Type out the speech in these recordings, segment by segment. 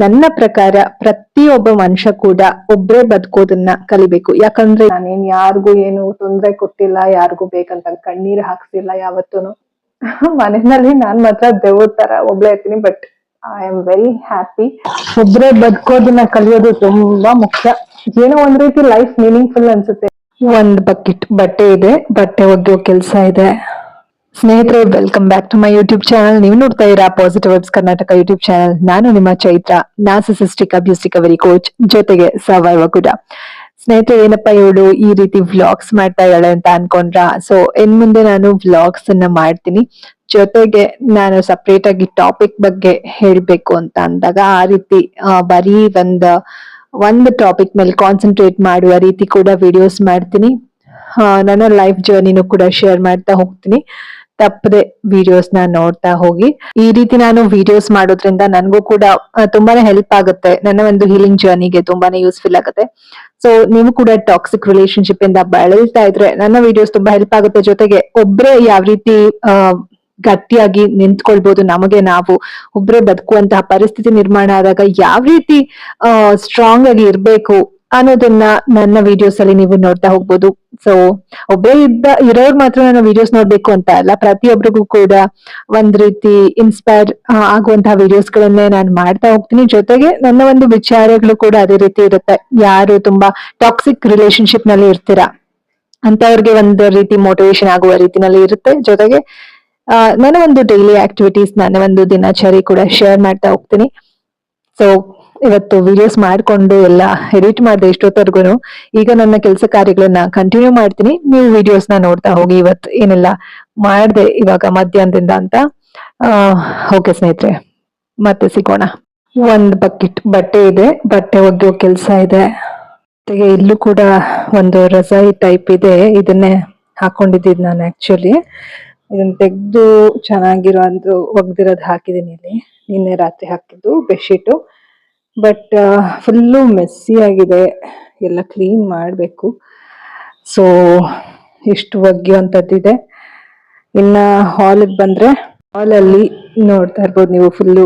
ನನ್ನ ಪ್ರಕಾರ ಪ್ರತಿಯೊಬ್ಬ ಮನುಷ್ಯ ಕೂಡ ಒಬ್ರೇ ಬದುಕೋದನ್ನ ಕಲಿಬೇಕು. ಯಾಕಂದ್ರೆ ನಾನೇನ್ ಯಾರಿಗೂ ಏನು ತೊಂದ್ರೆ ಕೊಟ್ಟಿಲ್ಲ, ಯಾರಿಗೂ ಬೇಕಂತ ಕಣ್ಣೀರ್ ಹಾಕ್ಸಿಲ್ಲ ಯಾವತ್ತೂನು. ಮನೆಯಲ್ಲಿ ನಾನ್ ಮಾತ್ರ ದೇವ್ರ ತರ ಒಬ್ಳೆ ಇರ್ತೀನಿ but I am very happy ಒಬ್ರೇ ಬದುಕೋದನ್ನ ಕಲಿಯೋದು ತುಂಬಾ ಮುಖ್ಯ. ಏನೋ ಒಂದ್ ರೀತಿ ಲೈಫ್ ಮೀನಿಂಗ್ಫುಲ್ ಅನ್ಸುತ್ತೆ. ಒಂದ್ ಬಕೆಟ್ ಬಟ್ಟೆ ಇದೆ, ಬಟ್ಟೆ ಒಗೆಯೋ ಕೆಲ್ಸ ಇದೆ. ಸ್ನೇಹಿತರೆ welcome back to my YouTube channel ನೀವು ನೋಡ್ತಾ ಇರಾ positive vibes Karnataka YouTube channel ನಾನು ನಿಮ್ಮ Chaitra narcissistic abuse recovery coach ಜೊತೆಗೆ ಸರ್ವೈವ ಕೂಡ. ಸ್ನೇಹಿತರೆ, ಏನಪ್ಪ ಇವಳು ಈ ರೀತಿ ವ್ಲಾಗ್ಸ್ ಮಾಡ್ತಾ ಇದ್ದಾಳೆ ಅಂತ ಅನ್ಕೊಂಡ್ರ? ಸೊ ಇನ್ ಮುಂದೆ ನಾನು ವ್ಲಾಗ್ಸ್ ಅನ್ನ ಮಾಡ್ತೀನಿ. ಜೊತೆಗೆ ನಾನು ಸಪ್ರೇಟ್ ಆಗಿ ಟಾಪಿಕ್ ಬಗ್ಗೆ ಹೇಳ್ಬೇಕು ಅಂತ ಅಂದಾಗ ಆ ರೀತಿ ಬರೀ ಒಂದ್, ಒಂದು ಟಾಪಿಕ್ ಮೇಲೆ ಕಾನ್ಸಂಟ್ರೇಟ್ ಮಾಡುವ ರೀತಿ ಕೂಡ ವಿಡಿಯೋಸ್ ಮಾಡ್ತೀನಿ. ನನ್ನ ಲೈಫ್ ಜರ್ನಿನೂ ಕೂಡ ಶೇರ್ ಮಾಡ್ತಾ ಹೋಗ್ತೀನಿ. ತಪ್ಪದೆ ವಿಡಿಯೋಸ್ನ ನೋಡ್ತಾ ಹೋಗಿ. ಈ ರೀತಿ ನಾನು ವಿಡಿಯೋಸ್ ಮಾಡೋದ್ರಿಂದ ನನಗೂ ಕೂಡ ತುಂಬಾನೇ ಹೆಲ್ಪ್ ಆಗುತ್ತೆ. ನನ್ನ ಒಂದು ಹೀಲಿಂಗ್ ಜರ್ನಿಗೆ ತುಂಬಾನೇ ಯೂಸ್ಫುಲ್ ಆಗುತ್ತೆ. ಸೊ ನೀವು ಕೂಡ ಟಾಕ್ಸಿಕ್ ರಿಲೇಶನ್ಶಿಪ್ ಇಂದ ಬಳಲ್ತಾ ಇದ್ರೆ ನನ್ನ ವಿಡಿಯೋಸ್ ತುಂಬಾ ಹೆಲ್ಪ್ ಆಗುತ್ತೆ. ಜೊತೆಗೆ ಒಬ್ರೇ ಯಾವ ರೀತಿ ಗಟ್ಟಿಯಾಗಿ ನಿಂತ್ಕೊಳ್ಬಹುದು ನಮಗೆ ನಾವು, ಒಬ್ರೆ ಬದುಕುವಂತಹ ಪರಿಸ್ಥಿತಿ ನಿರ್ಮಾಣ ಆದಾಗ ಯಾವ ರೀತಿ ಸ್ಟ್ರಾಂಗ್ ಆಗಿ ಇರ್ಬೇಕು ಅನ್ನೋದನ್ನ ನನ್ನ ವಿಡಿಯೋಸ್ ಅಲ್ಲಿ ನೀವು ನೋಡ್ತಾ ಹೋಗ್ಬೋದು. ಸೊ ಒಬ್ಬೇ ಇದ್ದ ಇರೋರ್ ಮಾತ್ರ ನನ್ನ ವಿಡಿಯೋಸ್ ನೋಡ್ಬೇಕು ಅಂತ ಅಲ್ಲ ಪ್ರತಿಯೊಬ್ಬರಿಗೂ ಕೂಡ ಒಂದ್ ರೀತಿ ಇನ್ಸ್ಪೈರ್ ಆಗುವಂತಹ ವಿಡಿಯೋಸ್ ಗಳನ್ನೇ ನಾನು ಮಾಡ್ತಾ ಹೋಗ್ತೀನಿ. ಜೊತೆಗೆ ನನ್ನ ಒಂದು ವಿಚಾರಗಳು ಕೂಡ ಅದೇ ರೀತಿ ಇರುತ್ತೆ. ಯಾರು ತುಂಬಾ ಟಾಕ್ಸಿಕ್ ರಿಲೇಶನ್ಶಿಪ್ನಲ್ಲಿ ಇರ್ತೀರಾ? ಅಂತವ್ರಿಗೆ ಒಂದು ರೀತಿ ಮೋಟಿವೇಶನ್ ಆಗುವ ರೀತಿನಲ್ಲಿ ಇರುತ್ತೆ. ಜೊತೆಗೆ ನಾನು ನನ್ನ ಒಂದು ಡೈಲಿ ಆಕ್ಟಿವಿಟೀಸ್ ನನ್ನ ಒಂದು ದಿನಚರಿ ಕೂಡ ಶೇರ್ ಮಾಡ್ತಾ ಹೋಗ್ತೀನಿ. ಸೊ ಇವತ್ತು ವಿಡಿಯೋಸ್ ಮಾಡ್ಕೊಂಡು ಎಲ್ಲ ಎಡಿಟ್ ಮಾಡಿದೆ ಎಷ್ಟೊತ್ತರ್ಗು ಈಗ ನನ್ನ ಕೆಲಸ ಕಾರ್ಯಗಳನ್ನ ಕಂಟಿನ್ಯೂ ಮಾಡ್ತೀನಿ. ನೀವು ವಿಡಿಯೋಸ್ನ ನೋಡ್ತಾ ಹೋಗಿ ಇವತ್ತು ಏನೆಲ್ಲ ಮಾಡ್ದೆ ಇವಾಗ ಮಧ್ಯಾಹ್ನದಿಂದ ಅಂತ. ಓಕೆ ಸ್ನೇಹಿತರೆ, ಮತ್ತೆ ಸಿಗೋಣ. ಒಂದ್ ಬಕೆಟ್ ಬಟ್ಟೆ ಇದೆ, ಬಟ್ಟೆ ಒಗೆಯೋ ಕೆಲಸ ಇದೆ. ಜೊತೆಗೆ ಇಲ್ಲೂ ಕೂಡ ಒಂದು ರಜಾಯಿ ಟೈಪ್ ಇದೆ, ಇದನ್ನೇ ಹಾಕೊಂಡಿದ್ದೀನಿ ನಾನು ಆಕ್ಚುಲಿ ಇದನ್ನ ತೆಗ್ದು ಚೆನ್ನಾಗಿರೋ ಒಂದು ಒಗ್ದಿರೋದು ಹಾಕಿದ್ದೀನಿ ಇಲ್ಲಿ. ನಿನ್ನೆ ರಾತ್ರಿ ಹಾಕಿದ್ದು ಬೆಡ್ಶೀಟು ಬಟ್ ಫುಲ್ಲು ಮೆಸ್ಸಿ ಆಗಿದೆ. ಎಲ್ಲ ಕ್ಲೀನ್ ಮಾಡಬೇಕು. ಸೊ ಇಷ್ಟು ಒಗ್ಯುವಂಥದ್ದಿದೆ ಇನ್ನು ಹಾಲಿಗೆ ಬಂದರೆ ಹಾಲಲ್ಲಿ ನೋಡ್ತಾ ಇರ್ಬೋದು ನೀವು ಫುಲ್ಲು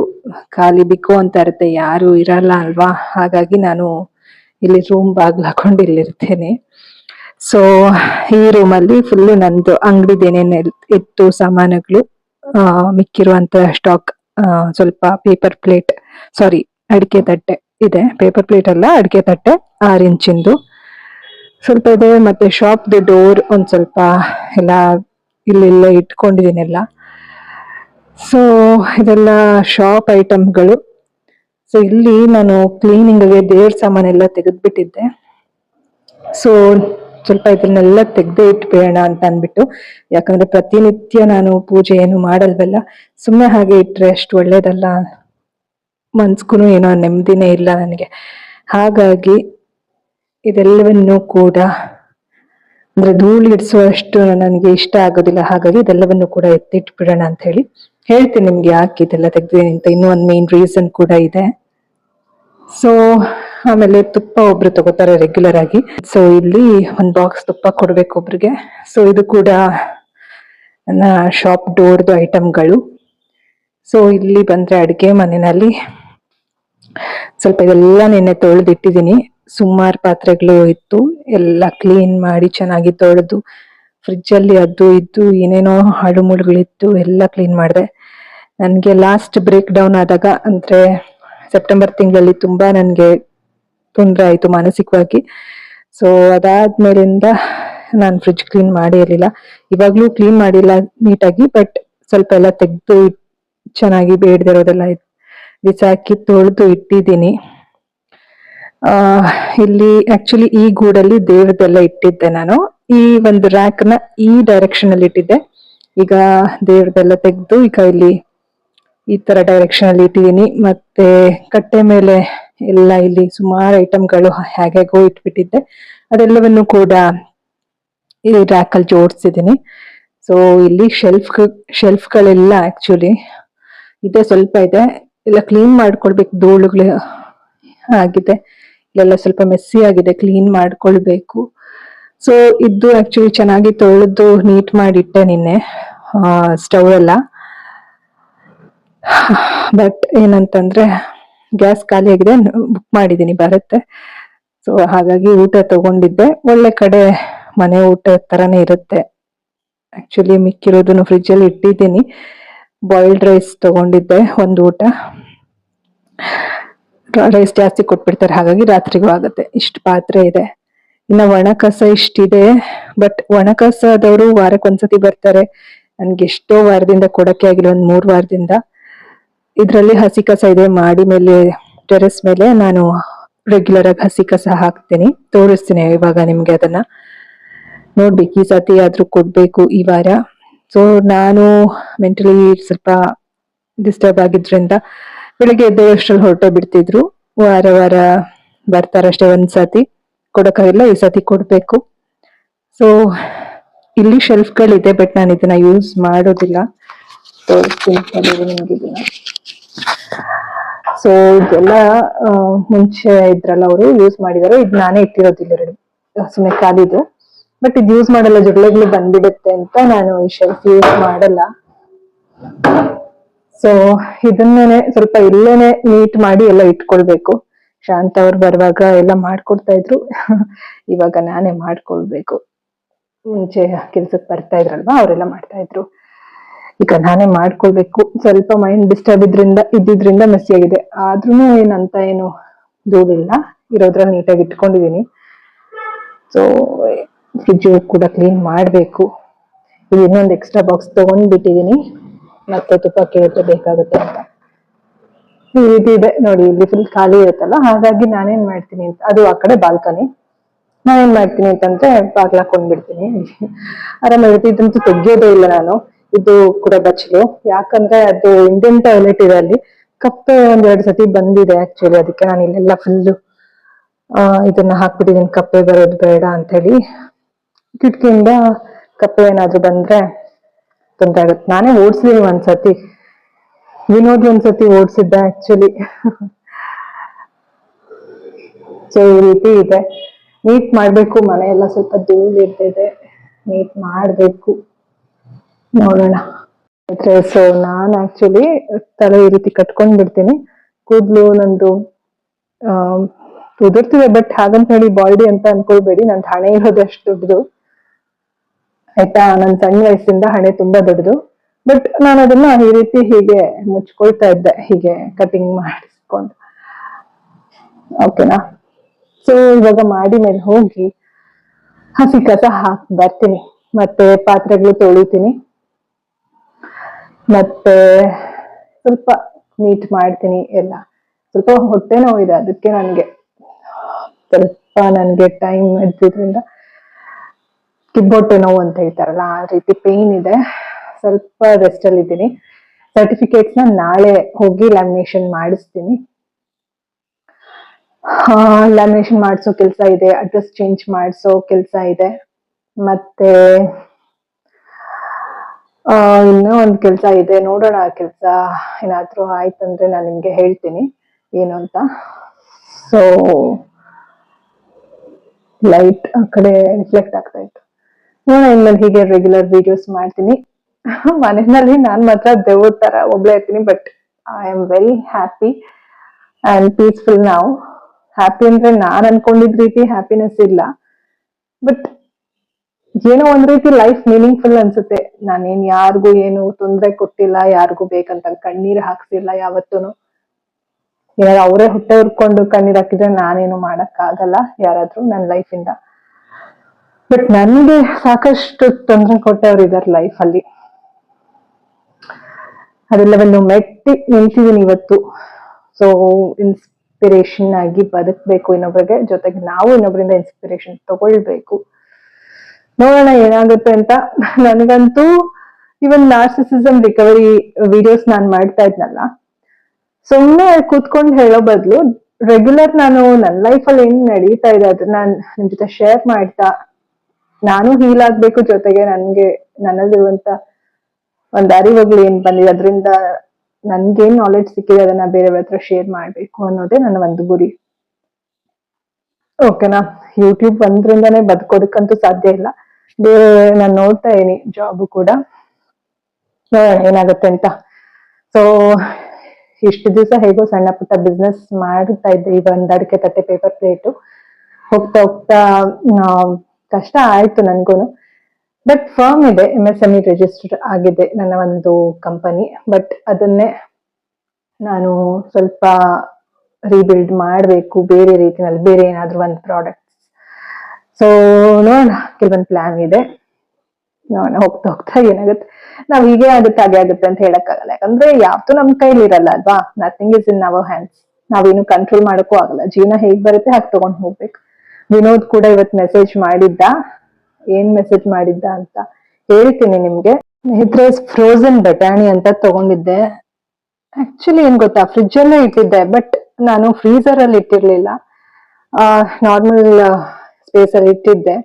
ಖಾಲಿ ಬಿಕ್ಕು ಅಂತ ಇರುತ್ತೆ. ಯಾರು ಇರಲ್ಲ ಅಲ್ವಾ? ಹಾಗಾಗಿ ನಾನು ಇಲ್ಲಿ ರೂಮ್ ಬಾಗ್ಲು ಹಾಕೊಂಡು ಇಲ್ಲಿರ್ತೇನೆ ಸೊ ಈ ರೂಮಲ್ಲಿ ಫುಲ್ಲು ನಂದು ಅಂಗಡಿದೇನೇನು ಇತ್ತು ಸಾಮಾನುಗಳು ಮಿಕ್ಕಿರುವಂಥ ಸ್ಟಾಕ್ ಸ್ವಲ್ಪ ಪೇಪರ್ ಪ್ಲೇಟ್ ಸಾರಿ ಅಡಿಕೆ ತಟ್ಟೆ ಇದೆ. ಪೇಪರ್ ಪ್ಲೇಟ್ ಅಲ್ಲ, ಅಡಿಕೆ ತಟ್ಟೆ, ಆರು ಇಂಚಿಂದು. ಸ್ವಲ್ಪ ಇದೆ, ಮತ್ತೆ ಶಾಪ್ ದ ಡೋರ್ ಒಂದ್ ಸ್ವಲ್ಪ ಎಲ್ಲ ಇಲ್ಲೆಲ್ಲ ಇಟ್ಕೊಂಡಿದ್ದೀನಿ ಎಲ್ಲ ಸೊ ಇದೆಲ್ಲ ಶಾಪ್ ಐಟಮ್ಗಳು ಸೊ ಇಲ್ಲಿ ನಾನು ಕ್ಲೀನಿಂಗ್ಗೆ ದೇವ್ರ ಸಾಮಾನೆಲ್ಲ ತೆಗೆದ್ಬಿಟ್ಟಿದ್ದೆ. ಸೊ ಸ್ವಲ್ಪ ಇದನ್ನೆಲ್ಲ ತೆಗ್ದೇ ಇಟ್ಬೇಡ ಅಂತ ಅಂದ್ಬಿಟ್ಟು, ಯಾಕಂದ್ರೆ ಪ್ರತಿನಿತ್ಯ ನಾನು ಪೂಜೆ ಏನು ಮಾಡಲ್ವಲ್ಲ ಸುಮ್ಮನೆ ಹಾಗೆ ಇಟ್ರೆ ಅಷ್ಟು ಒಳ್ಳೇದಲ್ಲ ಮನ್ಸ್ಗೂ ಏನೋ ನೆಮ್ಮದಿನೇ ಇಲ್ಲ ನನಗೆ. ಹಾಗಾಗಿ ಇದೆಲ್ಲವನ್ನು ಕೂಡ ಅಂದ್ರೆ ಧೂಳು ಇಡಿಸುವಷ್ಟು ನನಗೆ ಇಷ್ಟ ಆಗೋದಿಲ್ಲ. ಹಾಗಾಗಿ ಇದೆಲ್ಲವನ್ನು ಕೂಡ ಎತ್ತಿಟ್ಬಿಡೋಣ ಅಂತ ಹೇಳಿ ಹೇಳ್ತೀನಿ ನಿಮ್ಗೆ ಯಾಕೆ ಇದೆಲ್ಲ ತೆಗ್ದಿದ್ದೀನಿ ಅಂತ. ಇನ್ನೂ ಒಂದು ಮೇನ್ ರೀಸನ್ ಕೂಡ ಇದೆ. ಸೊ ಆಮೇಲೆ ತುಪ್ಪ ಒಬ್ರು ತಗೋತಾರೆ ರೆಗ್ಯುಲರ್ ಆಗಿ. ಸೊ ಇಲ್ಲಿ ಒಂದು ಬಾಕ್ಸ್ ತುಪ್ಪ ಕೊಡ್ಬೇಕು ಒಬ್ರಿಗೆ. ಸೊ ಇದು ಕೂಡ ನನ್ನ ಶಾಪ್ ಡೋರ್ದು ಐಟಮ್ಗಳು ಸೊ ಇಲ್ಲಿ ಬಂದ್ರೆ ಅಡಿಗೆ ಮನೆಯಲ್ಲಿ ಸ್ವಲ್ಪ ಇದೆಲ್ಲ ನಿನ್ನೆ ತೊಳೆದಿಟ್ಟಿದ್ದೀನಿ. ಸುಮಾರು ಪಾತ್ರೆಗಳು ಇತ್ತು. ಎಲ್ಲ ಕ್ಲೀನ್ ಮಾಡಿ ಚೆನ್ನಾಗಿ ತೊಳೆದು ಫ್ರಿಜ್ಜಲ್ಲಿ ಅದು ಇದ್ದು ಏನೇನೋ ಹಾಳು ಮುಳುಗಳಿತ್ತು, ಎಲ್ಲ ಕ್ಲೀನ್ ಮಾಡಿದೆ. ನನಗೆ ಲಾಸ್ಟ್ ಬ್ರೇಕ್ ಡೌನ್ ಆದಾಗ, ಅಂದ್ರೆ ಸೆಪ್ಟೆಂಬರ್ ತಿಂಗಳಲ್ಲಿ ತುಂಬಾ ನನಗೆ ತೊಂದರೆ ಆಯಿತು ಮಾನಸಿಕವಾಗಿ. ಸೊ ಅದಾದ್ಮೇಲಿಂದ ನಾನು ಫ್ರಿಜ್ ಕ್ಲೀನ್ ಮಾಡೇ ಇರಲಿಲ್ಲ. ಇವಾಗಲೂ ಕ್ಲೀನ್ ಮಾಡಿಲ್ಲ ನೀಟಾಗಿ ಬಟ್ ಸ್ವಲ್ಪ ಎಲ್ಲ ತೆಗೆದು ಚೆನ್ನಾಗಿ ಬೇಡದಿರೋದೆಲ್ಲ ಬಿಸಾಕಿ ತೊಳೆದು ಇಟ್ಟಿದ್ದೀನಿ. ಇಲ್ಲಿ ಆಕ್ಚುಲಿ ಈ ಗೂಡಲ್ಲಿ ದೇವ್ರದೆಲ್ಲ ಇಟ್ಟಿದ್ದೆ ನಾನು. ಈ ಒಂದು ರ್ಯಾಕ್ನ ಈ ಡೈರೆಕ್ಷನ್ ಅಲ್ಲಿ ಇಟ್ಟಿದ್ದೆ. ಈಗ ದೇವ್ರದೆಲ್ಲ ತೆಗೆದು ಈಗ ಇಲ್ಲಿ ಈ ತರ ಡೈರೆಕ್ಷನ್ ಅಲ್ಲಿ ಇಟ್ಟಿದ್ದೀನಿ. ಮತ್ತೆ ಕಟ್ಟೆ ಮೇಲೆ ಎಲ್ಲ ಇಲ್ಲಿ ಸುಮಾರು ಐಟಮ್ಗಳು ಹೇಗೋ ಇಟ್ಬಿಟ್ಟಿದ್ದೆ. ಅದೆಲ್ಲವನ್ನು ಕೂಡ ಈ ರ್ಯಾಕ್ ಅಲ್ಲಿ ಜೋಡಿಸಿದ್ದೀನಿ. ಸೊ ಇಲ್ಲಿ ಶೆಲ್ಫ್ ಶೆಲ್ಫ್ಗಳೆಲ್ಲ ಆಕ್ಚುಲಿ ಇದೆ, ಸ್ವಲ್ಪ ಇದೆ. ಎಲ್ಲ ಕ್ಲೀನ್ ಮಾಡ್ಕೊಳ್ಬೇಕು, ಧೂಳುಗಳು ಆಗಿದೆ. ಇಲ್ಲೆಲ್ಲ ಸ್ವಲ್ಪ ಮೆಸ್ಸಿ ಆಗಿದೆ ಕ್ಲೀನ್ ಮಾಡ್ಕೊಳ್ಬೇಕು. ಸೊ ಇದು ಆಕ್ಚುಲಿ ಚೆನ್ನಾಗಿ ತೊಳೆದು ನೀಟ್ ಮಾಡಿಟ್ಟೆ ನಿನ್ನೆ ಸ್ಟವ್ ಎಲ್ಲ. ಬಟ್ ಏನಂತಂದ್ರೆ ಗ್ಯಾಸ್ ಖಾಲಿ ಆಗಿದೆ ಬುಕ್ ಮಾಡಿದ್ದೀನಿ ಬರುತ್ತೆ. ಸೊ ಹಾಗಾಗಿ ಊಟ ತಗೊಂಡಿದ್ದೆ. ಒಳ್ಳೆ ಕಡೆ ಮನೆ ಊಟ ತರನೇ ಇರುತ್ತೆ. ಆಕ್ಚುಲಿ ಮಿಕ್ಕಿರೋದನ್ನು ಫ್ರಿಜ್ ಅಲ್ಲಿ ಇಟ್ಟಿದ್ದೀನಿ. ಬಾಯ್ಲ್ಡ್ ರೈಸ್ ತಗೊಂಡಿದ್ದೆ, ಒಂದು ಊಟ. ರೈಸ್ ಜಾಸ್ತಿ ಕೊಟ್ಬಿಡ್ತಾರೆ. ಹಾಗಾಗಿ ರಾತ್ರಿಗೂ ಆಗುತ್ತೆ. ಇಷ್ಟು ಪಾತ್ರೆ ಇದೆ. ಇನ್ನ ಒಣ ಕಸ ಇಷ್ಟಿದೆ. ಬಟ್ ಒಣ ಕಸದವರು ವಾರಕ್ಕೆ ಒಂದ್ಸತಿ ಬರ್ತಾರೆ. ನನ್ಗೆ ಎಷ್ಟೋ ವಾರದಿಂದ ಕೊಡಕ್ಕೆ ಆಗಿಲ್ಲ. ಒಂದ್ ಮೂರ್ ವಾರದಿಂದ. ಇದರಲ್ಲಿ ಹಸಿ ಕಸ ಇದೆ. ಮಾಡಿ ಮೇಲೆ, ಟೆರೆಸ್ ಮೇಲೆ ನಾನು ರೆಗ್ಯುಲರ್ ಆಗಿ ಹಸಿ ಕಸ ಹಾಕ್ತೀನಿ. ತೋರಿಸ್ತೀನಿ ಇವಾಗ ನಿಮ್ಗೆ ಅದನ್ನ. ನೋಡ್ಬೇಕು. ಈ ಸತಿ ಆದ್ರೂ ಕೊಡ್ಬೇಕು ಈ ವಾರ. ಸೊ ನಾನು ಮೆಂಟಲಿ ಸ್ವಲ್ಪ ಡಿಸ್ಟರ್ಬ್ ಆಗಿದ್ರಿಂದ ಬೆಳಿಗ್ಗೆ ಎದ್ದೇಳಷ್ಟ್ರಲ್ಲಿ ಹೊರಟೆ ಬಿಡ್ತಿದ್ರು. ವಾರ ವಾರ ಬರ್ತಾರಷ್ಟೇ ಒಂದ್ ಸತಿ ಕೊಡಕ್ಕಾಗಿಲ್ಲ, ಈ ಸತಿ ಕೊಡ್ಬೇಕು. ಸೊ ಇಲ್ಲಿ ಶೆಲ್ಫ್ ಗಳಿದೆ ಬಟ್ ನಾನು ಇದನ್ನ ಯೂಸ್ ಮಾಡೋದಿಲ್ಲ. ಸೊ ಇದೆಲ್ಲ ಮುಂಚೆ ಇದ್ರಲ್ಲ ಅವರು ಯೂಸ್ ಮಾಡಿದಾರೆ. ಇದು ನಾನೇ ಇಟ್ಟಿರೋದಿಲ್ಲ ಎರಡು. ಸುಮ್ಮನೆ ಕಾದಿದ್ದು ಬಟ್ ಇದು ಯೂಸ್ ಮಾಡಲ್ಲ ಜೊಡ್ಲೆಗಳು ಬಂದ್ಬಿಡುತ್ತೆ ಅಂತ ನಾನು ಈ ಶೆಲ್ಫ್ ಯೂಸ್ ಮಾಡಲ್ಲ. ಸೊ ಇದನ್ನೇ ಸ್ವಲ್ಪ ಇಲ್ಲೇನೆ ನೀಟ್ ಮಾಡಿ ಎಲ್ಲ ಇಟ್ಕೊಳ್ಬೇಕು. ಶಾಂತ ಅವ್ರು ಬರುವಾಗ ಎಲ್ಲ ಮಾಡ್ಕೊಡ್ತಾ ಇದ್ರು. ಇವಾಗ ನಾನೇ ಮಾಡ್ಕೊಳ್ಬೇಕು. ಮುಂಚೆ ಕೆಲ್ಸಕ್ಕೆ ಬರ್ತಾ ಇದ್ರಲ್ವಾ, ಅವರೆಲ್ಲ ಮಾಡ್ತಾ ಇದ್ರು. ಈಗ ನಾನೇ ಮಾಡ್ಕೊಳ್ಬೇಕು. ಸ್ವಲ್ಪ ಮೈಂಡ್ ಡಿಸ್ಟರ್ಬ್ ಇದ್ರಿಂದ, ಇದ್ದಿದ್ರಿಂದ ಮೆಸ್ಸಿ ಆಗಿದೆ. ಆದ್ರೂ ಏನಂತ ಏನು ದೂರಿಲ್ಲ ಇರೋದ್ರಲ್ಲಿ ನೀಟಾಗಿ ಇಟ್ಕೊಂಡಿದೀನಿ. ಸೊ ಫ್ರಿಜ್ ಕೂಡ ಕ್ಲೀನ್ ಮಾಡಬೇಕು. ಇನ್ನೊಂದು ಎಕ್ಸ್ಟ್ರಾ ಬಾಕ್ಸ್ ತಗೊಂಡ್ಬಿಟ್ಟಿದೀನಿ. ಮತ್ತೆ ತುಪ್ಪ ಕೇಳುತ್ತೆ ಬೇಕಾಗುತ್ತೆ ಅಂತ. ಈ ರೀತಿ ಇದೆ. ನೋಡಿ, ಇಲ್ಲಿ ಫುಲ್ ಖಾಲಿ ಇರುತ್ತಲ್ಲ? ಹಾಗಾಗಿ ನಾನೇನ್ ಮಾಡ್ತೀನಿ ಅಂತ, ಅದು ಆ ಕಡೆ ಬಾಲ್ಕನಿ ನಾನೇನ್ ಮಾಡ್ತೀನಿ ಅಂತಂದ್ರೆ ಬಾಗ್ಲ ಹಾಕೊಂಡ್ಬಿಡ್ತೀನಿ ಆರಾಮಾಗುತ್ತೆ ಇದಂತೂ ತೆಗಿಯೋದೇ ಇಲ್ಲ ನಾನು. ಇದು ಕೂಡ ಬಚ್ಚಲು. ಯಾಕಂದ್ರೆ ಅದು ಇಂಡಿಯನ್ ಟಾಯ್ಲೆಟ್ ಇದೆ ಅಲ್ಲಿ. ಕಪ್ಪೆ ಒಂದ್ ಎರಡ್ ಸತಿ ಬಂದಿದೆ ಆಕ್ಚುಲಿ ಅದಕ್ಕೆ ನಾನು ಇಲ್ಲೆಲ್ಲ ಫುಲ್ ಇದನ್ನ ಹಾಕ್ಬಿಟ್ಟಿದ್ದೀನಿ. ಕಪ್ಪೆ ಬರೋದು ಬೇಡ ಅಂತ ಹೇಳಿ. ಕಿಟಕಿಯಿಂದ ಕಪ್ಪೆ ಏನಾದ್ರು ಬಂದ್ರೆ ತೊಂದ್ರೆ ಆಗುತ್ತೆ ನಾನೇ ಓಡಿಸಿದೀನಿ ಒಂದ್ಸತಿ. ವಿನೋದ್ ಒಂದ್ಸತಿ ಓಡಿಸಿದ್ದ ಆಕ್ಚುಲಿ ಸೊ ಈ ರೀತಿ ಇದೆ. ನೀಟ್ ಮಾಡ್ಬೇಕು. ಮನೆ ಎಲ್ಲ ಸ್ವಲ್ಪ ಧೂಳು ಇರ್ತಿದೆ. ನೀಟ್ ಮಾಡ್ಬೇಕು. ನೋಡೋಣ. ಸೊ ನಾನು ಆಕ್ಚುಲಿ ತಲೆ ಈ ರೀತಿ ಕಟ್ಕೊಂಡ್ ಬಿಡ್ತೀನಿ. ಕೂದ್ಲು ನಂದು ಉದುರ್ತಿದೆ ಬಟ್ ಹಾಗಂತ ಹೇಳಿ ಬಾಲ್ಡಿ ಅಂತ ಅನ್ಕೊಳ್ಬೇಡಿ. ನನ್ ಹಣೆ ಇರೋದು ಅಷ್ಟು ದೊಡ್ಡದು. ಆಯ್ತಾ? ನನ್ನ ಸಣ್ಣ ವಯಸ್ಸಿಂದ ಹಣೆ ತುಂಬಾ ದೊಡ್ಡದು. ಬಟ್ ನಾನು ಅದನ್ನ ಈ ರೀತಿ ಹೀಗೆ ಮುಚ್ಕೊಳ್ತಾ ಇದ್ದೆ, ಹೀಗೆ ಕಟಿಂಗ್ ಮಾಡಿಸ್ಕೊಂಡು. ಓಕೆನಾ ಸೊ ಇವಾಗ ಮಾಡಿ ಮೇಲೆ ಹೋಗಿ ಹಸಿ ಕಸ ಹಾಕಿ ಬರ್ತೀನಿ. ಮತ್ತೆ ಪಾತ್ರೆಗಳು ತೊಳಿತೀನಿ. ಮತ್ತೆ ಸ್ವಲ್ಪ ನೀಟ್ ಮಾಡ್ತೀನಿ ಎಲ್ಲ. ಸ್ವಲ್ಪ ಹೊಟ್ಟೆ ಇದೆ ಅದಕ್ಕೆ ನನಗೆ ಸ್ವಲ್ಪ ನನಗೆ ಟೈಮ್ ಇದ್ದಿದ್ರಿಂದ ಕಿಬ್ಬೊಟ್ಟೆ ನೋವು ಅಂತ ಹೇಳ್ತಾರಲ್ಲ, ಆ ರೀತಿ ಪೇನ್ ಇದೆ. ಸ್ವಲ್ಪ ರೆಸ್ಟ್ ಅಲ್ಲಿ ಇದ್ದೀನಿ. ಸರ್ಟಿಫಿಕೇಟ್ ನಾಳೆ ಹೋಗಿ ಲ್ಯಾಮಿನೇಷನ್ ಮಾಡಿಸ್ತೀನಿ. ಲ್ಯಾಮಿನೇಷನ್ ಮಾಡಿಸೋ ಕೆಲಸ ಇದೆ ಅಡ್ರೆಸ್ ಚೇಂಜ್ ಮಾಡಿಸೋ ಕೆಲಸ ಇದೆ. ಮತ್ತೆ ಇನ್ನೂ ಒಂದು ಕೆಲಸ ಇದೆ. ನೋಡೋಣ, ಆ ಕೆಲಸ ಏನಾದ್ರೂ ಆಯ್ತಂದ್ರೆ ನಾನು ನಿಮ್ಗೆ ಹೇಳ್ತೀನಿ. ಏನು ಅಂತ. ಸೊ ಲೈಟ್ ಆ ಕಡೆ ರಿಫ್ಲೆಕ್ಟ್ ಆಗ್ತಾ ಇತ್ತು. ನೋಡೋಣ ಇನ್ಮೇಲೆ ಹೀಗೆ ರೆಗ್ಯುಲರ್ ವಿಡಿಯೋಸ್ ಮಾಡ್ತೀನಿ. ಮನೆಯಲ್ಲಿ ನಾನ್ ಮಾತ್ರ ದೇವ್ರ ತರ ಒಬ್ಳೆ ಇರ್ತೀನಿ but I am very happy and peaceful ನಾವು ಹ್ಯಾಪಿ ಅಂದ್ರೆ ನಾನ್ ಅನ್ಕೊಂಡಿದ್ ರೀತಿ ಹ್ಯಾಪಿನೆಸ್ ಇಲ್ಲ. ಬಟ್ ಏನೋ ಒಂದ್ ರೀತಿ ಲೈಫ್ ಮೀನಿಂಗ್ಫುಲ್ ಅನ್ಸುತ್ತೆ. ನಾನೇನ್ ಯಾರಿಗೂ ಏನು ತೊಂದರೆ ಕೊಟ್ಟಿಲ್ಲ, ಯಾರಿಗೂ ಬೇಕಂತ ಕಣ್ಣೀರ್ ಹಾಕ್ಸಿಲ್ಲ ಯಾವತ್ತೂ ಯಾರು ಅವರೇ ಹೊಟ್ಟೆ ಉರ್ಕೊಂಡು ಕಣ್ಣೀರ್ ಹಾಕಿದ್ರೆ ನಾನೇನು ಮಾಡಕ್ ಆಗಲ್ಲ ಯಾರಾದ್ರೂ ನನ್ನ ಲೈಫಿಂದ ಬಟ್ ನನ್ಗೆ ಸಾಕಷ್ಟು ತೊಂದರೆ ಕೊಟ್ಟವ್ರು ಇದಾರೆ ಲೈಫ್ ಅಲ್ಲಿ. ಅದೆಲ್ಲವನ್ನು ಮೆಟ್ಟಿ ನಿಂತಿದ್ದೀನಿ ಇವತ್ತು. ಸೊ ಇನ್ಸ್ಪಿರೇಷನ್ ಆಗಿ ಬದುಕ್ಬೇಕು ಇನ್ನೊಬ್ರಿಗೆ, ಜೊತೆಗೆ ನಾವು ಇನ್ನೊಬ್ಬರಿಂದ ಇನ್ಸ್ಪಿರೇಷನ್ ತಗೊಳ್ಬೇಕು. ನೋಡೋಣ ಏನಾಗುತ್ತೆ ಅಂತ. ನನಗಂತೂ ಇವನ್ ನಾರ್ಸಿಸಿಸಮ್ ರಿಕವರಿ ವಿಡಿಯೋಸ್ ನಾನು ಮಾಡ್ತಾ ಇದ್ನಲ್ಲ. ಸುಮ್ಮನೆ ಕೂತ್ಕೊಂಡು ಹೇಳೋ ಬದಲು ರೆಗ್ಯುಲರ್ ನಾನು ನನ್ನ ಲೈಫಲ್ಲಿ ಏನು ನಡೀತಾ ಇದೆ ಅದನ್ನ ನಾನು ನಿಮ್ ಜೊತೆ ಶೇರ್ ಮಾಡ್ತಾ ನಾನು ಹೀಲ್ ಆಗ್ಬೇಕು ಜೊತೆಗೆ ನನ್ಗೆ, ನನ್ನಲ್ಲಿರುವಂತ ಒಂದ್ ಅರಿವುಗಳು ಏನ್ ಬಂದಿದೆ, ಅದರಿಂದ ನನ್ಗೇನ್ ನಾಲೆಡ್ಜ್ ಸಿಕ್ಕಿದೆ, ಅದನ್ನ ಬೇರೆಯವ್ರ ಹತ್ರ ಶೇರ್ ಮಾಡ್ಬೇಕು ಅನ್ನೋದೇ ನನ್ನ ಒಂದು ಗುರಿ. ಓಕೆನಾ ಯೂಟ್ಯೂಬ್ ಒಂದ್ರಿಂದಾನೇ ಬದುಕೋದಕ್ಕಂತೂ ಸಾಧ್ಯ ಇಲ್ಲ. ಬೇರೆ ನಾನು ನೋಡ್ತಾ ಇದೀನಿ ಜಾಬ್ ಕೂಡ. ನೋಡೋಣ, ಏನಾಗುತ್ತೆ ಅಂತ. ಸೊ ಇಷ್ಟು ದಿವಸ ಹೇಗೋ ಸಣ್ಣ ಪುಟ್ಟ ಬಿಸ್ನೆಸ್ ಮಾಡ್ತಾ ಇದ್ದೆ, ಈ ಒಂದು ಅಡಿಕೆ ತಟ್ಟೆ ಪೇಪರ್ ಪ್ಲೇಟು ಹೋಗ್ತಾ ಹೋಗ್ತಾ ಕಷ್ಟ ಆಯ್ತು ನನ್ಗೂನು. ಬಟ್ ಫರ್ಮ್ ಇದೆ M S M E register ಆಗಿದೆ ನನ್ನ ಒಂದು ಕಂಪನಿ ಬಟ್ ಅದನ್ನೇ ನಾನು ಸ್ವಲ್ಪ ರೀಬಿಲ್ಡ್ ಮಾಡಬೇಕು, ಬೇರೆ ರೀತಿನಲ್ಲಿ ಬೇರೆ ಏನಾದ್ರೂ ಒಂದು ಪ್ರಾಡಕ್ಟ್ ಸೊ ನೋಡೋಣ, ಕೆಲವೊಂದು ಪ್ಲಾನ್ ಇದೆ. ನೋಡೋಣ, ಹೋಗ್ತಾ ಹೋಗ್ತಾ ಏನಾಗುತ್ತೆ. ನಾವು ಹೀಗೆ ಆಗುತ್ತೆ, ಹಾಗೆ ಆಗುತ್ತೆ ಅಂತ ಹೇಳಕ್ಕಾಗಲ್ಲ. ಯಾಕಂದ್ರೆ ಯಾವ್ದು ನಮ್ ಕೈಲಿ ಇರಲ್ಲ ಅಲ್ವಾ? Nothing is in our hands ನಾವೇನು ಕಂಟ್ರೋಲ್ ಮಾಡಕ್ಕೂ ಆಗಲ್ಲ. ಜೀವನ ಹೇಗ್ ಬರುತ್ತೆ, ಹಾಗೆ ತಗೊಂಡು ಹೋಗ್ಬೇಕು. ವಿನೋದ್ ಕೂಡ ಇವತ್ ಮೆಸೇಜ್ ಮಾಡಿದ್ದ. ಏನ್ ಮೆಸೇಜ್ ಮಾಡಿದ್ದ ಅಂತ ಹೇಳ್ತೀನಿ ನಿಮ್ಗೆ. ಸ್ನೇಹಿತರೆ ಫ್ರೋಸನ್ ಬಟಾಣಿ ಅಂತ ತಗೊಂಡಿದ್ದೆ. ಆಕ್ಚುಲಿ ಏನ್ ಗೊತ್ತಾ ಫ್ರಿಜ್ ಅಲ್ಲೇ ಇಟ್ಟಿದ್ದೆ ಬಟ್ ನಾನು ಫ್ರೀಸರ್ ಅಲ್ಲಿ ಇಟ್ಟಿರ್ಲಿಲ್ಲ. ನಾರ್ಮಲ್ ಸ್ಪೇಸ್ ಅಲ್ಲಿ ಇಟ್ಟಿದ್ದೆ.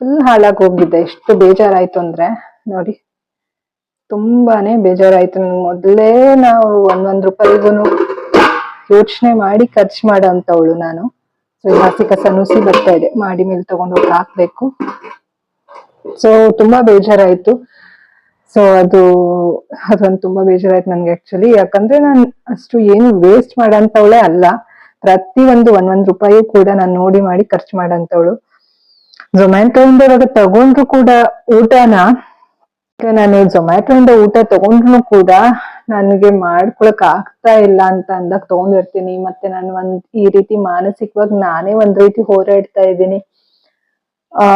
ಫುಲ್ ಹಾಳಾಗಿ ಹೋಗಿದ್ದೆ ಎಷ್ಟು ಬೇಜಾರಾಯ್ತು ಅಂದ್ರೆ. ನೋಡಿ, ತುಂಬಾನೇ ಬೇಜಾರಾಯ್ತು ಮೊದಲೇ ನಾವು ಒಂದೊಂದ್ ರೂಪಾಯಿಗೂ ಯೋಚನೆ ಮಾಡಿ ಖರ್ಚು ಮಾಡೋಂಥವಳು ನಾನು. ಸೊ ಹಸಿ ಕಸ ಬರ್ತಾ ಇದೆ. ಮಾಡಿ ಮೇಲೆ ತಗೊಂಡೋಗಿ ಹಾಕ್ಬೇಕು. ಸೊ ತುಂಬಾ ಬೇಜಾರಾಯ್ತು. ಸೊ ಅದು ಅದೊಂದು ತುಂಬಾ ಬೇಜಾರಾಯ್ತು ನನ್ಗೆ ಆಕ್ಚುಲಿ ಯಾಕಂದ್ರೆ ನಾನು ಅಷ್ಟು ಏನು ವೇಸ್ಟ್ ಮಾಡಂತವಳೆ ಅಲ್ಲ. ಪ್ರತಿ ಒಂದು ಒಂದ್ ಒಂದ್ ರೂಪಾಯಿ ಕೂಡ ನಾನು ನೋಡಿ ಮಾಡಿ ಖರ್ಚು ಮಾಡಂತವಳು. ಝೊಮ್ಯಾಟೊ ಇಂದ ಇವಾಗ ತಗೊಂಡ್ರು ಕೂಡ ಊಟನ? ನಾನು ಝೊಮ್ಯಾಟೊ ಇಂದ ಊಟ ತಗೊಂಡ್ರು ಕೂಡ ನನಗೆ ಮಾಡ್ಕೊಳಕ್ ಆಗ್ತಾ ಇಲ್ಲ ಅಂತ ಅಂದಾಗ ತಗೊಂಡಿರ್ತೀನಿ. ಮತ್ತೆ ನಾನು ಒಂದ್ ಈ ರೀತಿ ಮಾನಸಿಕವಾಗಿ ನಾನೇ ಒಂದ್ ರೀತಿ ಹೋರಾಡ್ತಾ ಇದ್ದೀನಿ. ಆ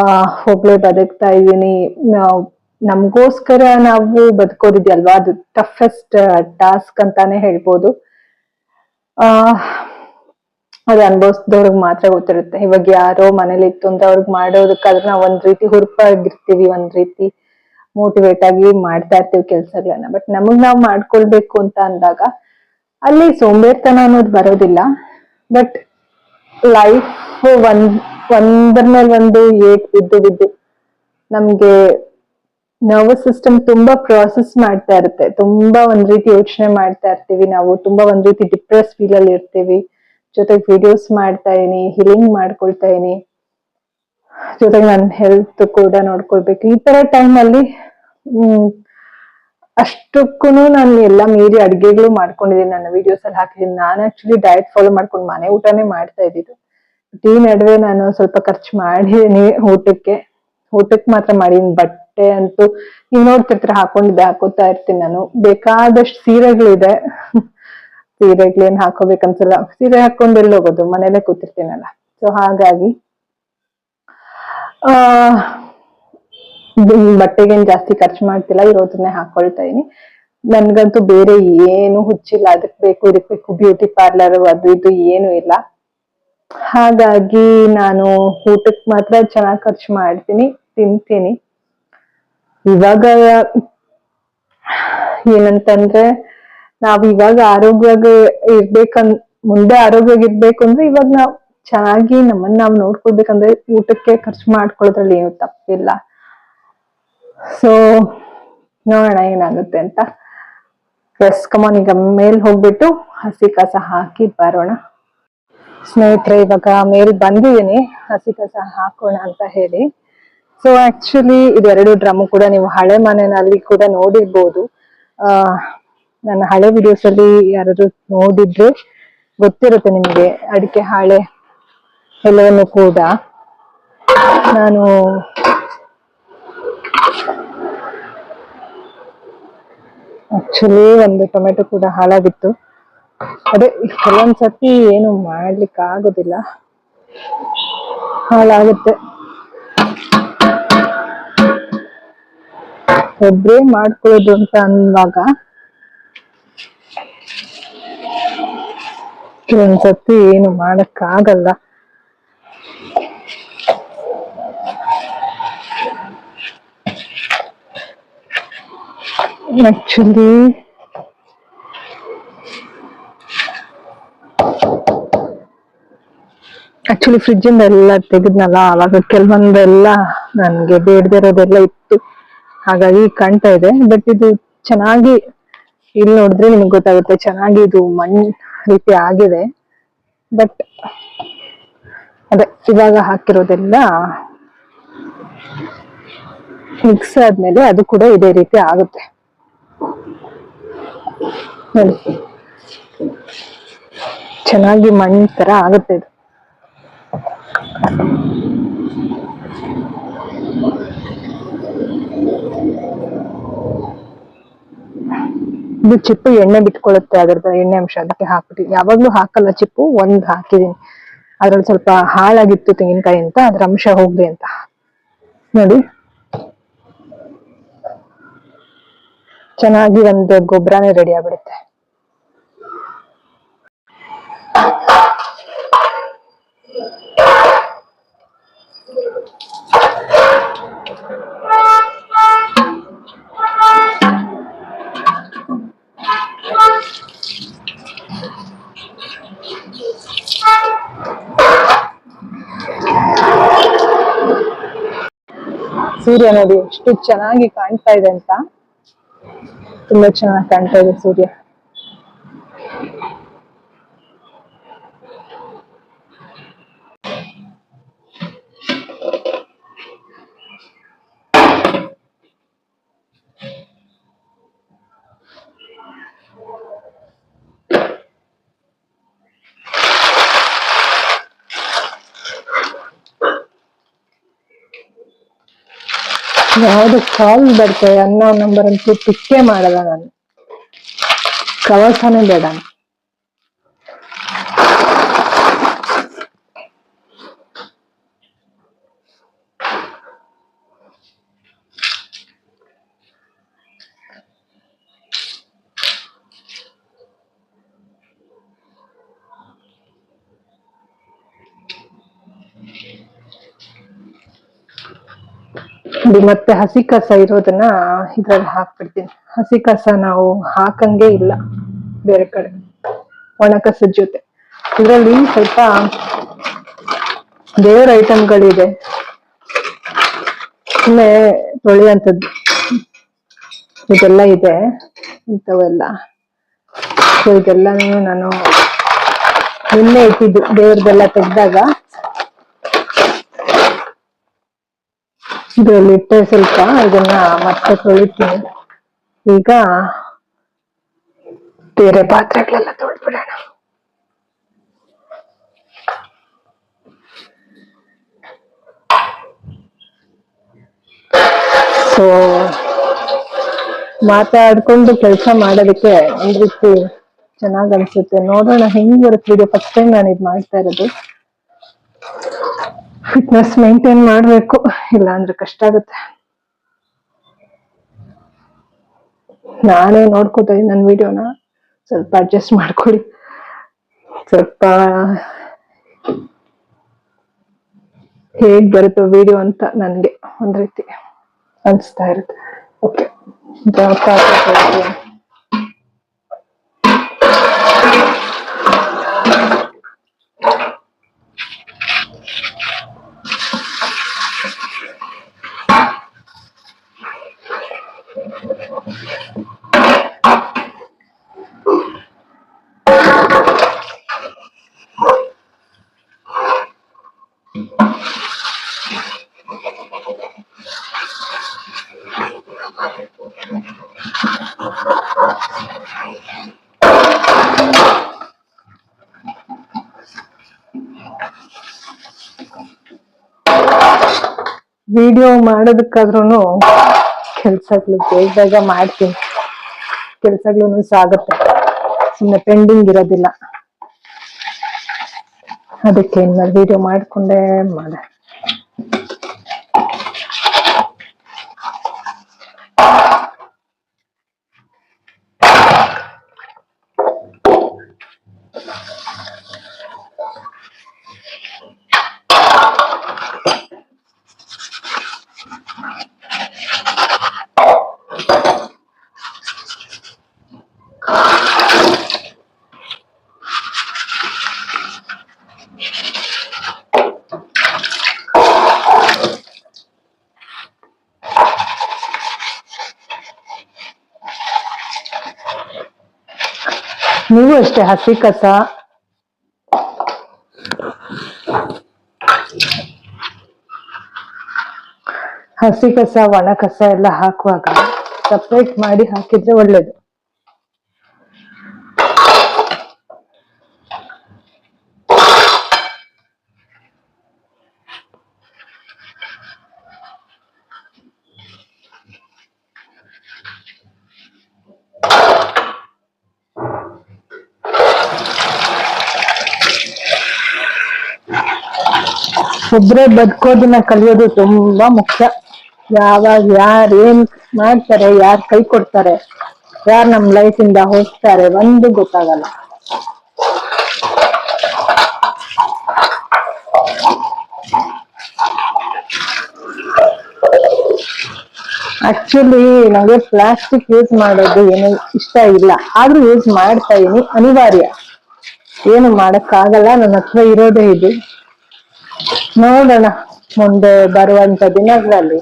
ಒಬ್ಳೆ ಬದುಕ್ತಾ ಇದ್ದೀನಿ. ನಮ್ಗೋಸ್ಕರ ನಾವು ಬದುಕೋದಿದ್ಯಲ್ವಾ? ಅದು ಟಫೆಸ್ಟ್ ಟಾಸ್ಕ್ ಅಂತಾನೆ ಹೇಳ್ಬೋದು. ಆ, ಅದು ಅನ್ಭವಿಸ್ದವ್ರಿಗೆ ಮಾತ್ರ ಗೊತ್ತಿರುತ್ತೆ. ಇವಾಗ ಯಾರೋ ಮನೇಲಿ ಇತ್ತು ಅಂತ ಅವ್ರಿಗೆ ಮಾಡೋದಕ್ಕಾದ್ರೆ ನಾವು ಒಂದ್ ರೀತಿ ಹುರುಪಾಗಿರ್ತೀವಿ, ಒಂದ್ ರೀತಿ ಮೋಟಿವೇಟ್ ಆಗಿ ಮಾಡ್ತಾ ಇರ್ತೀವಿ ಕೆಲ್ಸಗಳನ್ನ ಬಟ್ ನಮಗ್ ನಾವ್ ಮಾಡ್ಕೊಳ್ಬೇಕು ಅಂತ ಅಂದಾಗ ಅಲ್ಲಿ ಸೋಂಬೇರ್ತನ ಅನ್ನೋದು ಬರೋದಿಲ್ಲ. ಬಟ್ ಲೈಫ್ ಒಂದ್, ಒಂದರ ಮೇಲೆ ಒಂದು ಏಟ್ ಬಿದ್ದು ಬಿದ್ದು ನಮ್ಗೆ ನರ್ವಸ್ ಸಿಸ್ಟಮ್ ತುಂಬಾ ಪ್ರಾಸೆಸ್ ಮಾಡ್ತಾ ಇರುತ್ತೆ. ತುಂಬಾ ಒಂದ್ ರೀತಿ ಯೋಚನೆ ಮಾಡ್ತಾ ಇರ್ತೀವಿ ನಾವು. ತುಂಬಾ ಒಂದ್ ರೀತಿ ಡಿಪ್ರೆಸ್ ಫೀಲ್ ಅಲ್ಲಿ ಇರ್ತೀವಿ. ಜೊತೆಗೆ ವಿಡಿಯೋಸ್ ಮಾಡ್ತಾ ಇದೀನಿ ಹೀಲಿಂಗ್ ಮಾಡ್ಕೊಳ್ತಾ ಇದೀನಿ ಜೊತೆಗೆ ನನ್ನ ಹೆಲ್ತ್ ಕೂಡ ನೋಡ್ಕೊಳ್ಬೇಕು. ಈ ತರ ಟೈಮ್ ಅಲ್ಲಿ, ಹ್ಮ್ ಅಷ್ಟಕ್ಕೂ ನಾನು ಎಲ್ಲ ಮೀರಿ ಅಡ್ಗೆಗಳು ಮಾಡ್ಕೊಂಡಿದ್ದೀನಿ. ನನ್ನ ವಿಡಿಯೋಸ್ ಅಲ್ಲಿ ಹಾಕಿದ್ದೀನಿ. ನಾನು ಆಕ್ಚುಲಿ ಡಯಟ್ ಫಾಲೋ ಮಾಡ್ಕೊಂಡು ಮನೆ ಊಟನೇ ಮಾಡ್ತಾ ಇದ್ದಿದ್ದು. ಈ ನಡುವೆ ನಾನು ಸ್ವಲ್ಪ ಖರ್ಚು ಮಾಡಿದೀನಿ ಊಟಕ್ಕೆ. ಊಟಕ್ಕೆ ಮಾತ್ರ ಮಾಡಿದೀನಿ. ಬಟ್ಟೆ ಅಂತೂ ನೀವು ನೋಡ್ತಿರ್ತೀರ, ಹಾಕೊಂಡಿದ್ದೆ, ಹಾಕೋತಾ ಇರ್ತೀನಿ ನಾನು. ಬೇಕಾದಷ್ಟು ಸೀರೆಗಳಿದೆ. ಸೀರೆಗಳೇನು ಹಾಕೋಬೇಕನ್ಸಲ್ಲ. ಸೀರೆ ಹಾಕೊಂಡು ಎಲ್ಲಿ ಹೋಗೋದು? ಮನೇಲೆ ಕೂತಿರ್ತೀನಲ್ಲ. ಸೊ ಹಾಗಾಗಿ ಬಟ್ಟೆಗೇನ್ ಜಾಸ್ತಿ ಖರ್ಚು ಮಾಡ್ತಿಲ್ಲ, ಇರೋದನ್ನೇ ಹಾಕೊಳ್ತಾ ಇದೀನಿ. ನನ್ಗಂತೂ ಬೇರೆ ಏನು ಹುಚ್ಚಿಲ್ಲ, ಅದಕ್ ಬೇಕು, ಇದಕ್ ಬೇಕು, ಬ್ಯೂಟಿ ಪಾರ್ಲರ್ ಅದು ಇದು ಏನು ಇಲ್ಲ. ಹಾಗಾಗಿ ನಾನು ಊಟಕ್ಕೆ ಮಾತ್ರ ಚೆನ್ನಾಗಿ ಖರ್ಚು ಮಾಡ್ತೀನಿ, ತಿಂತೀನಿ. ಇವಾಗ, ಏನಂತಂದ್ರೆ, ನಾವ್ ಇವಾಗ ಆರೋಗ್ಯವಾಗಿ ಇರ್ಬೇಕನ್, ಮುಂದೆ ಆರೋಗ್ಯವಾಗಿ ಇರ್ಬೇಕು ಅಂದ್ರೆ ಇವಾಗ ನಾವ್ ಚೆನ್ನಾಗಿ ನಮ್ಮನ್ನ ನಾವು ನೋಡ್ಕೊಳ್ಬೇಕಂದ್ರೆ ಊಟಕ್ಕೆ ಖರ್ಚು ಮಾಡ್ಕೊಳ್ಳೋದ್ರಲ್ಲಿ ಏನು ತಪ್ಪಿಲ್ಲ. ಸೊ ನೋಡೋಣ ಏನಾಗುತ್ತೆ ಅಂತ. ಎಸ್ ಕಮಾನ್ ಈಗ ಮೇಲ್ ಹೋಗ್ಬಿಟ್ಟು ಹಸಿ ಕಸ ಹಾಕಿ ಬರೋಣ. ಸ್ನೇಹಿತರೆ, ಇವಾಗ ಮೇಲ್ ಬಂದಿದ್ದೀನಿ. ಹಸಿ ಕಸ ಹಾಕೋಣ ಅಂತ ಹೇಳಿ. ಸೊ ಆಕ್ಚುಲಿ ಇದೆರಡು ಡ್ರಮ್ ಕೂಡ ನೀವು ಹಳೆ ಮನೆಯಲ್ಲಿ ಕೂಡ ನೋಡಿರ್ಬೋದು. ನನ್ನ ಹಳೆ ವಿಡಿಯೋಸ್ ಅಲ್ಲಿ ಯಾರಾದ್ರೂ ನೋಡಿದ್ರೆ ಗೊತ್ತಿರುತ್ತೆ ನಿಮಗೆ. ಅಡಿಕೆ ಹಾಳೆ ಎಲ್ಲವನ್ನು ಕೂಡ ನಾನು ಆಕ್ಚುಲಿ ಒಂದು ಟೊಮೆಟೊ ಕೂಡ ಹಾಳಾಗಿತ್ತು. ಅದೇ ಕೆಲವೊಂದ್ಸತಿ ಏನು ಮಾಡ್ಲಿಕ್ಕೆ ಆಗೋದಿಲ್ಲ ಹಾಳಾಗುತ್ತೆ. ಒಬ್ರೇ ಮಾಡ್ಕೊಳ್ಳೋದು ಅಂತ ಅನ್ನುವಾಗ ಕೆಲವೊಂದ್ಸತಿ ಏನು ಮಾಡಕ್ ಆಕ್ಚುಲಿ ಆಕ್ಚುಲಿ ಫ್ರಿಜ್ ಇಂದ ಎಲ್ಲ ತೆಗೆದ್ನಲ್ಲ, ಅವಾಗ ಕೆಲವೊಂದೆಲ್ಲ ನನ್ಗೆ ಬೇಡದಿರೋದೆಲ್ಲ ಇತ್ತು. ಹಾಗಾಗಿ ಕಾಣ್ತಾ ಇದೆ. ಬಟ್ ಇದು ಚೆನ್ನಾಗಿ ಇಲ್ಲಿ ನೋಡಿದ್ರೆ ನಿಮ್ಗೆ ಗೊತ್ತಾಗುತ್ತೆ, ಚೆನ್ನಾಗಿ ಇದು ಮಣ್ಣು ರೀತಿ ಆಗಿದೆ. ಬಟ್ ಅದೇ, ಇವಾಗ ಹಾಕಿರೋದೆಲ್ಲ ಮಿಕ್ಸ್ ಆದ್ಮೇಲೆ ಅದು ಕೂಡ ಇದೇ ರೀತಿ ಆಗುತ್ತೆ. ನೋಡಿ ಚೆನ್ನಾಗಿ ಮಣ್ಣಿನ ತರ ಆಗುತ್ತೆ ಇದು. ಇದು ಚಿಪ್ಪು ಎಣ್ಣೆ ಬಿಟ್ಕೊಳ್ಳುತ್ತೆ ಅದ್ರದ್ದು ಎಣ್ಣೆ ಅಂಶ ಅದಕ್ಕೆ ಹಾಕ್ಬಿಟ್ಟು. ಯಾವಾಗ್ಲೂ ಹಾಕಲ್ಲ ಚಿಪ್ಪು, ಒಂದ್ ಹಾಕಿದೀನಿ. ಅದ್ರಲ್ಲಿ ಸ್ವಲ್ಪ ಹಾಳಾಗಿತ್ತು ತೆಂಗಿನಕಾಯಿ ಅಂತ, ಅದ್ರ ಅಂಶ ಹೋಗ್ಲಿ ಅಂತ. ನೋಡಿ. ಚೆನ್ನಾಗಿ ಒಂದು ಗೊಬ್ಬರನೇ ರೆಡಿ ಆಗ್ಬಿಡುತ್ತೆ. ಸೂರ್ಯ ನೋಡಿ ಎಷ್ಟು ಚೆನ್ನಾಗಿ ಕಾಣ್ತಾ ಇದೆ ಅಂತ. ತುಂಬಾ ಚೆನ್ನಾಗಿ ಕಾಣ್ತಾ ಇದೆ ಸೂರ್ಯ ಯಾವ್ದು ಕಾಲ್ ಬರ್ತದೆ ಅನ್ನೋ ನಂಬರ್ ಅಂತೂ ಪಿಕ್ಕೇ ಮಾಡಲ್ಲ ನಾನು ಕವಸನೇ ಬೇಡ ಇದು ಮತ್ತೆ ಹಸಿ ಕಸ ಇರೋದನ್ನ ಇದ್ರಲ್ಲಿ ಹಾಕ್ಬಿಡ್ತೀನಿ. ಹಸಿ ಕಸ ನಾವು ಹಾಕಂಗೆ ಇಲ್ಲ ಬೇರೆ ಕಡೆ. ಒಣ ಕಸದ ಜೊತೆ. ಇದ್ರಲ್ಲಿ ಸ್ವಲ್ಪ ದೇವ್ರ ಐಟಮ್ಗಳಿದೆ ಸುಮ್ಮನೆ ತೊಳೆಯಂಥದ್ದು ಇದೆಲ್ಲ ಇದೆ. ಇಂಥವೆಲ್ಲ. ಸೊ, ಇದೆಲ್ಲನೂ ನಾನು ನಿನ್ನೆ ಇಟ್ಟಿದ್ದು. ದೇವ್ರದೆಲ್ಲ ತೆಗ್ದಾಗ ಇದ್ರಲ್ಲಿ ಇಟ್ಟೆ ಸ್ವಲ್ಪ ಇದನ್ನ ಮತ್ತೆ ತೊಳಿತೀನಿ. ಈಗ ಬೇರೆ ಪಾತ್ರೆಗಳೆಲ್ಲ ತೊಳ್ಬಿಡೋಣ ಸೊ ಮಾತಾಡ್ಕೊಂಡು ಕೆಲಸ ಮಾಡೋದಕ್ಕೆ ಒಂದ್ ರೀತಿ ಚೆನ್ನಾಗ್ ಅನ್ಸುತ್ತೆ. ನೋಡೋಣ, ಹೆಂಗ್ ಬರುತ್ತೆ? ವಿಡಿಯೋ ಫಸ್ಟ್ ಟೈಮ್ ನಾನು ಇದ್ ಮಾಡ್ತಾ ಇರೋದು. ಫಿಟ್ನೆಸ್ ಮೇಂಟೈನ್ ಮಾಡಬೇಕು ಇಲ್ಲ ಅಂದ್ರೆ ಕಷ್ಟ ಆಗುತ್ತೆ. ನಾನೇ ನೋಡ್ಕೋತಾ ನನ್ನ ವಿಡಿಯೋನ ಸ್ವಲ್ಪ ಅಡ್ಜಸ್ಟ್ ಮಾಡ್ಕೊಳ್ಳಿ. ಸ್ವಲ್ಪ ಹೇಗ್ ಬರುತ್ತೋ ವಿಡಿಯೋ ಅಂತ ನನಗೆ ಒಂದ್ ರೀತಿ ಅನಿಸ್ತಾ ಇರುತ್ತೆ. ಓಕೆ ವಿಡಿಯೋ ಮಾಡೋದಕ್ಕಾದ್ರೂ ಕೆಲ್ಸಗಳು ಬೇಗ ಮಾಡ್ತೀನಿ. ಕೆಲ್ಸಗಳು ಸಾಗುತ್ತೆ. ಸುಮ್ಮನೆ ಪೆಂಡಿಂಗ್ ಇರೋದಿಲ್ಲ. ಅದಕ್ಕೆ ಇನ್ಮೇಲೆ ವಿಡಿಯೋ ಮಾಡ್ಕೊಂಡೇ ಮಾಡ ನೀವು ಅಷ್ಟೇ ಹಸಿ ಕಸ ಹಸಿ ಕಸ ಒಣ ಕಸ ಎಲ್ಲ ಹಾಕುವಾಗ ಸಪ್ರೇಟ್ ಮಾಡಿ ಹಾಕಿದ್ರೆ ಒಳ್ಳೇದು ಒಬ್ರೇ ಬದುಕೋದನ್ನ ಕಲಿಯೋದು ತುಂಬಾ ಮುಖ್ಯ. ಯಾವಾಗ ಯಾರು ಏನ್ ಮಾಡ್ತಾರೆ, ಯಾರ್ ಕೈ ಕೊಡ್ತಾರೆ, ಯಾರ್ ನಮ್ ಲೈಫ್ ಇಂದ ಹೋಗ್ತಾರೆ ಒಂದು ಗೊತ್ತಾಗಲ್ಲ. ಆಕ್ಚುಲಿ ನನಗೆ ಪ್ಲಾಸ್ಟಿಕ್ ಯೂಸ್ ಮಾಡೋದು ಏನು ಇಷ್ಟ ಇಲ್ಲ. ಆದ್ರೂ ಯೂಸ್ ಮಾಡ್ತಾ ಇದೀನಿ. ಅನಿವಾರ್ಯ. ಏನು ಮಾಡಕ್ಕಾಗಲ್ಲ. ನನ್ನ ಹತ್ರ ಇರೋದೇ ಇದು. ನೋಡೋಣ ಮುಂದೆ ಬರುವಂತ ದಿನಗಳಲ್ಲಿ.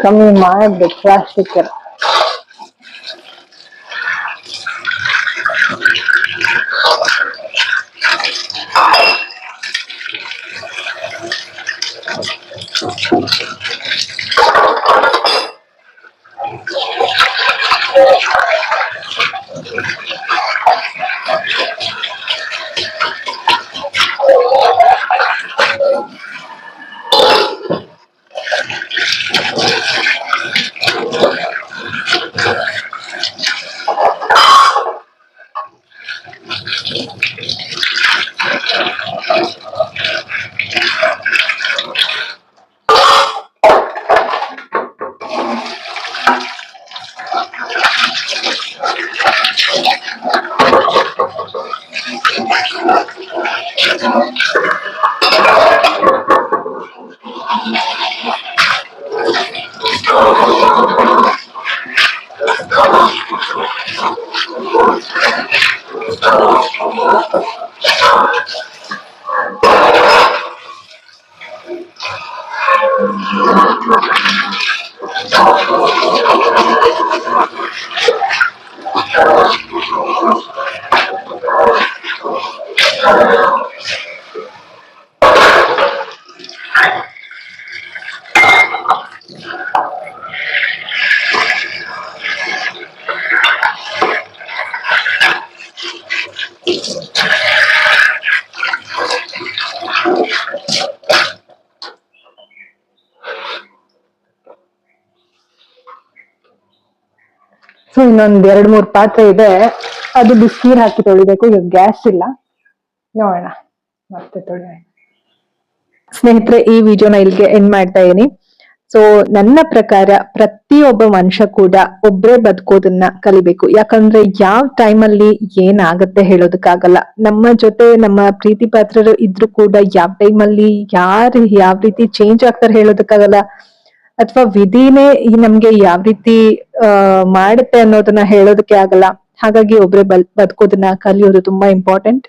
ಕಮ್ಮಿ ಮಾಡ್ಬೇಕು ಪ್ಲಾಸ್ಟಿಕ್ ಸೊ ಇನ್ನೊಂದ್ ಎರಡ್ ಮೂರ್ ಪಾತ್ರೆ ಇದೆ. ಅದು ಬಿಸಿನೀರ್ ಹಾಕಿ ತೊಳಿಬೇಕು. ಈಗ ಗ್ಯಾಸ್ ಇಲ್ಲ. ನೋಡೋಣ. ಮತ್ತೆ ತೊಳಿ ಸ್ನೇಹಿತರೆ, ಈ ವಿಡಿಯೋನ ಇಲ್ಲಿಗೆ ಎಂಡ್ ಮಾಡ್ತಾ ಇದೀನಿ. ಸೊ ನನ್ನ ಪ್ರಕಾರ ಪ್ರತಿಯೊಬ್ಬ ಮನುಷ್ಯ ಕೂಡ ಒಬ್ರೇ ಬದುಕೋದನ್ನ ಕಲಿಬೇಕು. ಯಾಕಂದ್ರೆ ಯಾವ ಟೈಮಲ್ಲಿ ಏನಾಗತ್ತೆ ಹೇಳೋದಕ್ಕಾಗಲ್ಲ. ನಮ್ಮ ಜೊತೆ ನಮ್ಮ ಪ್ರೀತಿ ಪಾತ್ರರು ಇದ್ರು ಕೂಡ ಯಾವ ಟೈಮಲ್ಲಿ ಯಾರು ಯಾವ ರೀತಿ ಚೇಂಜ್ ಆಗ್ತಾರೆ ಹೇಳೋದಕ್ಕಾಗಲ್ಲ. ಅಥವಾ ವಿಧಿನೇ ನಮ್ಗೆ ಯಾವ ರೀತಿ ಮಾಡುತ್ತೆ ಅನ್ನೋದನ್ನ ಹೇಳೋದಕ್ಕೆ ಆಗಲ್ಲ. ಹಾಗಾಗಿ ಒಬ್ರೆ ಬಲ್, ಬದುಕೋದನ್ನ ಕಲಿಯೋದು ತುಂಬಾ ಇಂಪಾರ್ಟೆಂಟ್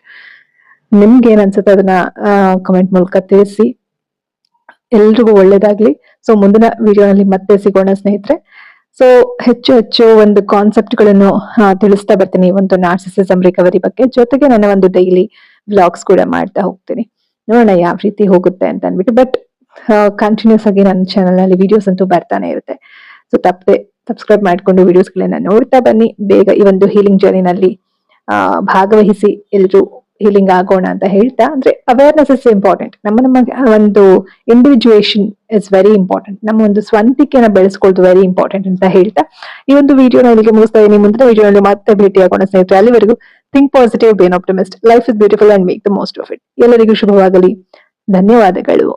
ನಿಮ್ಗೆ ಏನ್ ಅದನ್ನ ಕಮೆಂಟ್ ಮೂಲಕ ತಿಳಿಸಿ. ಎಲ್ರಿಗೂ ಒಳ್ಳೇದಾಗ್ಲಿ. ಸೊ ಮುಂದಿನ ವಿಡಿಯೋನಲ್ಲಿ ಮತ್ತೆ ಸಿಗೋಣ ಸ್ನೇಹಿತರೆ. ಸೊ ಹೆಚ್ಚು ಹೆಚ್ಚು ಒಂದು ಕಾನ್ಸೆಪ್ಟ್ಗಳನ್ನು ತಿಳಿಸ್ತಾ ಬರ್ತೀನಿ. ಒಂದು ನಾರ್ಸಿಸಿಸಮ್ ರಿಕವರಿ ಬಗ್ಗೆ. ಜೊತೆಗೆ ನನ್ನ ಒಂದು ಡೈಲಿ ವ್ಲಾಗ್ಸ್ ಕೂಡ ಮಾಡ್ತಾ ಹೋಗ್ತೀನಿ. ನೋಡೋಣ ಯಾವ ರೀತಿ ಹೋಗುತ್ತೆ ಅಂತ ಅನ್ಬಿಟ್ಟು ಬಟ್ ಕಂಟಿನ್ಯೂಸ್ ಆಗಿ ನನ್ನ ಚಾನಲ್ನಲ್ಲಿ ವಿಡಿಯೋಸ್ ಅಂತೂ ಬರ್ತಾನೆ ಇರುತ್ತೆ. ಸೊ ತಪ್ಪದೆ ಸಬ್ಸ್ಕ್ರೈಬ್ ಮಾಡಿಕೊಂಡು ವಿಡಿಯೋಸ್ ಗಳನ್ನ ನೋಡ್ತಾ ಬನ್ನಿ. ಬೇಗ ಈ ಒಂದು ಹೀಲಿಂಗ್ ಜರ್ನಿನಲ್ಲಿ ಭಾಗವಹಿಸಿ ಎಲ್ಲರೂ ಹೀಲಿಂಗ್ ಆಗೋಣ ಅಂತ ಹೇಳ್ತಾ. ಅಂದ್ರೆ ಅವೇರ್ನೆಸ್ ಇಸ್ ಇಂಪಾರ್ಟೆಂಟ್ ನಮ್ಮ ನಮ್ಮ ಒಂದು ಇಂಡಿವಿಜುವೇಷನ್ ಇಸ್ ವೆರಿ ಇಂಪಾರ್ಟೆಂಟ್ ನಮ್ಮ ಒಂದು ಸ್ವಂತಿಕೆನ ಬೆಳೆಸ್ಕೊಳ್ಳೋದು ವೆರಿ ಇಂಪಾರ್ಟೆಂಟ್ ಅಂತ ಹೇಳ್ತಾ. ಈ ಒಂದು ವಿಡಿಯೋನ ಇಲ್ಲಿಗೆ ಮುಗಿಸ್ತಾ ಇದೀನಿ ಮುಂದಿನ ವಿಡಿಯೋನಲ್ಲಿ ಮತ್ತೆ ಭೇಟಿ ಆಗೋಣ ಸ್ನೇಹಿತರೆ. ಅಲ್ಲಿವರೆಗೂ think positive be an optimist life is beautiful and make the most of it ಎಲ್ಲರಿಗೂ ಶುಭವಾಗಲಿ. ಧನ್ಯವಾದಗಳು.